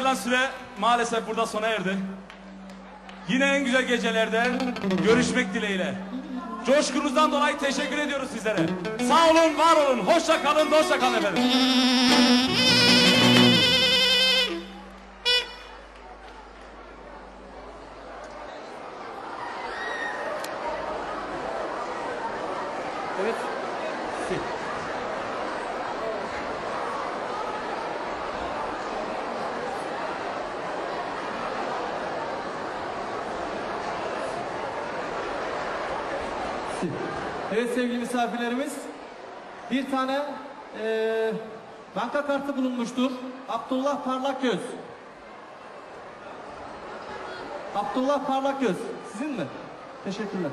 ayrılan süre maalesef burada sona erdi. Yine en güzel gecelerde görüşmek dileğiyle. Coşkunuzdan dolayı teşekkür ediyoruz sizlere. Sağ olun, var olun, hoşça kalın, dostça kalın efendim. Evet. Evet sevgili misafirlerimiz, bir tane eee, banka kartı bulunmuştur. Abdullah Parlakgöz. Abdullah Parlakgöz, sizin mi? Teşekkürler.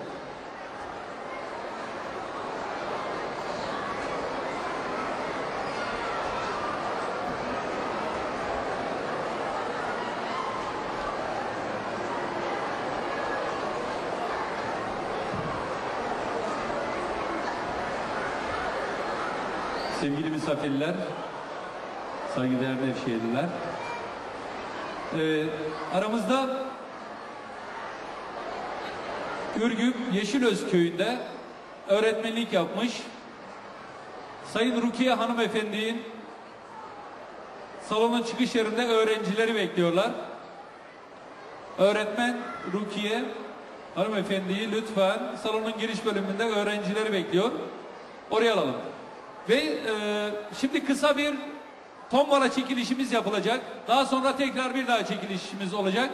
Sevgili misafirler, saygıdeğer Nevşehirliler. Ee, aramızda Ürgüp Yeşilöz köyünde öğretmenlik yapmış Sayın Rukiye hanımefendinin salonun çıkış yerinde öğrencileri bekliyorlar. Öğretmen Rukiye hanımefendiyi lütfen salonun giriş bölümünde öğrencileri bekliyor. Oraya alalım. Ve e, şimdi kısa bir tombala çekilişimiz yapılacak. Daha sonra tekrar bir daha çekilişimiz olacak.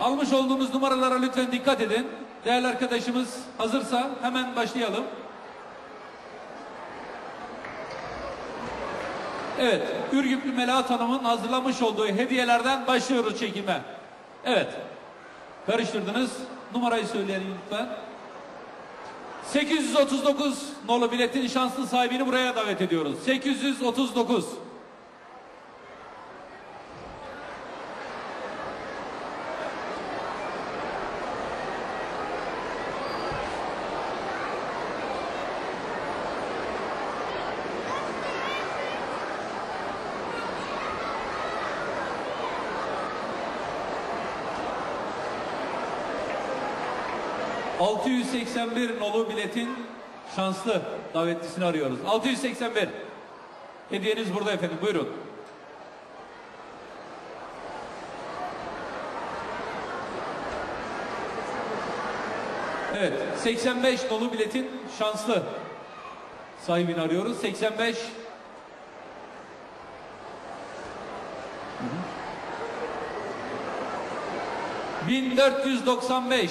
Almış olduğunuz numaralara lütfen dikkat edin. Değerli arkadaşımız hazırsa hemen başlayalım. Evet, Ürgüplü Melahat Hanım'ın hazırlamış olduğu hediyelerden başlıyoruz çekime. Evet, karıştırdınız. Numarayı söyleyelim lütfen. 839 nolu biletin şanslı sahibini buraya davet ediyoruz. 839. ...681 nolu biletin şanslı davetlisini arıyoruz. 681. Hediyeniz burada efendim. Buyurun. Evet. 85 nolu biletin şanslı sahibini arıyoruz. 85 1495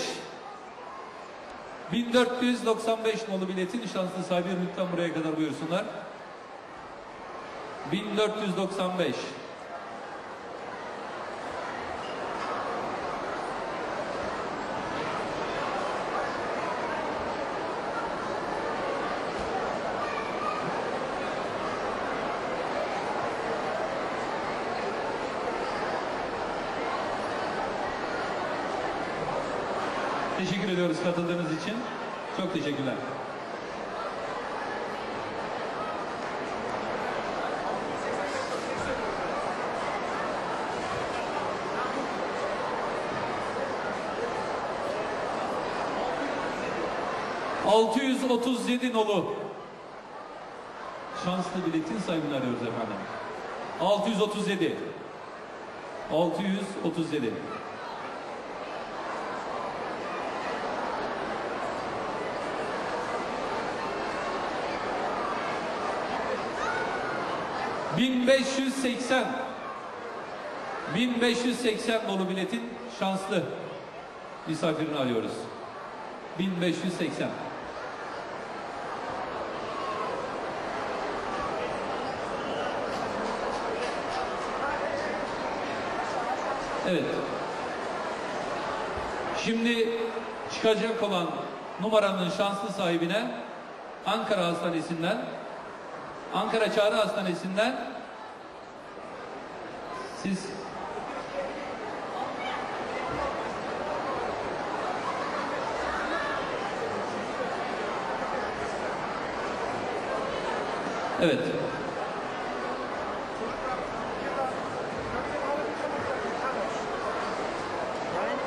1495 nolu biletin şanslı sahibi lütfen buraya kadar buyursunlar. 1495 Teşekkür ediyoruz katıldığınız için. Çok teşekkürler. ...637 nolu... ...şanslı biletin sahibini arıyoruz efendim. 637. 637. ...1580... ...1580 dolu biletin şanslı misafirini arıyoruz. 1580. Evet. Şimdi çıkacak olan numaranın şanslı sahibine Ankara Hastanesi'nden Ankara Çağrı Hastanesi'nden siz Evet.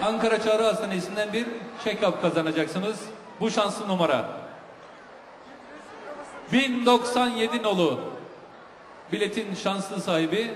Ankara Çağrı Hastanesi'nden bir check-up kazanacaksınız. Bu şanslı numara. 1097 nolu. Biletin şanslı sahibi